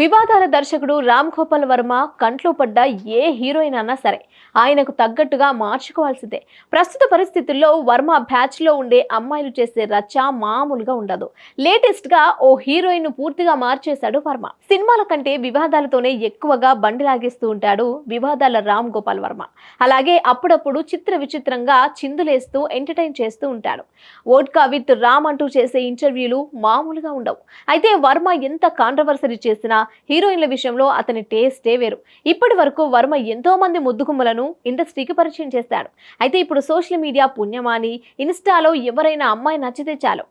వివాదాల దర్శకుడు రామ్ గోపాల్ వర్మ కంట్లో పడ్డ ఏ హీరోయిన్ అన్నా సరే ఆయనకు తగ్గట్టుగా మార్చుకోవాల్సిందే. ప్రస్తుత పరిస్థితుల్లో వర్మ బ్యాచ్లో ఉండే అమ్మాయిలు చేసే రచ్చ మామూలుగా ఉండదు. లేటెస్ట్గా ఓ హీరోయిన్ను పూర్తిగా మార్చేశాడు వర్మ. సినిమాల కంటే వివాదాలతోనే ఎక్కువగా బండి లాగేస్తూ ఉంటాడు వివాదాల రామ్ గోపాల్ వర్మ. అలాగే అప్పుడప్పుడు చిత్ర విచిత్రంగా చిందులేస్తూ ఎంటర్టైన్ చేస్తూ ఉంటాడు. వోడ్కా విత్ రామ్ అంటూ చేసే ఇంటర్వ్యూలు మామూలుగా ఉండవు. అయితే వర్మ ఎంత కాంట్రవర్సరీ చేసినా హీరోయిన్ల విషయంలో అతని టేస్టే వేరు. ఇప్పటి వరకు వర్మ ఎంతో మంది ముద్దుగుమ్మలను ఇండస్ట్రీకి పరిచయం చేశాడు. అయితే ఇప్పుడు సోషల్ మీడియా పుణ్యమాని ఇన్స్టాలో ఎవరైనా అమ్మాయి నచ్చితే చాలు.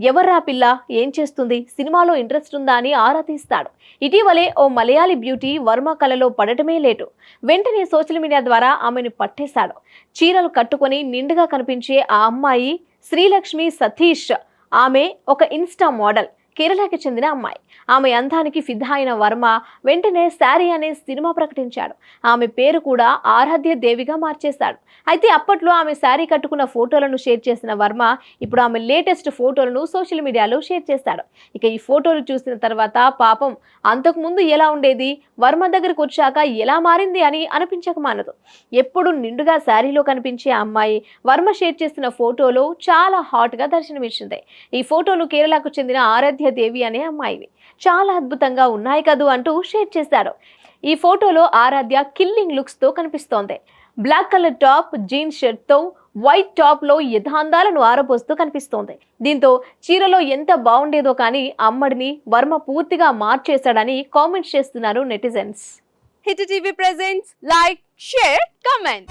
ఎవర్రా పిల్ల? ఏం చేస్తుంది? సినిమాలో ఇంట్రెస్ట్ ఉందా అని ఆరా తీస్తాడు. ఇటీవలే ఓ మలయాళీ బ్యూటీ వర్మ కళలో పడటమే లేటు. వెంటనే సోషల్ మీడియా ద్వారా ఆమెను పట్టేశాడు. చీరలు కట్టుకొని నిండుగా కనిపించే ఆ అమ్మాయి శ్రీలక్ష్మి సతీష్. ఆమె ఒక ఇన్స్టా మోడల్. కేరళకి చెందిన అమ్మాయి. ఆమె అందానికి ఫిదా అయిన వర్మ వెంటనే శారీ అనే సినిమా ప్రకటించాడు. ఆమె పేరు కూడా ఆరాధ్య దేవిగా మార్చేశాడు. అయితే అప్పట్లో ఆమె శారీ కట్టుకున్న ఫోటోలను షేర్ చేసిన వర్మ ఇప్పుడు ఆమె లేటెస్ట్ ఫోటోలను సోషల్ మీడియాలో షేర్ చేశాడు. ఇక ఈ ఫోటోలు చూసిన తర్వాత పాపం అంతకుముందు ఎలా ఉండేది వర్మ దగ్గరకు వచ్చాక ఎలా మారింది అని అనిపించక మానదు. ఎప్పుడు నిండుగా శారీలో కనిపించే అమ్మాయి వర్మ షేర్ చేసిన ఫోటోలో చాలా హాట్గా దర్శనమిచ్చింది. ఈ ఫోటోలు కేరళకు చెందిన ఆరాధ్య దేవి అనే అమ్మాయివి. చాలా అద్భుతంగా ఉన్నాయి కదూ అంటూ షేర్ చేశారు. ఈ ఫోటోలో ఆరాధ్య కిల్లింగ్ లుక్స్తో కనిపిస్తోంది. బ్లాక్ కలర్ టాప్ జీన్స్ షర్ట్తో వైట్ టాప్లో యథాందాలను ఆరబోస్తూ కనిపిస్తోంది. దీంతో చీరలో ఎంత బాగుండేదో కానీ అమ్మడిని వర్మ పూర్తిగా మార్చేశాడని కామెంట్స్ చేస్తున్నారు netizens. Hit TV presents like share comment.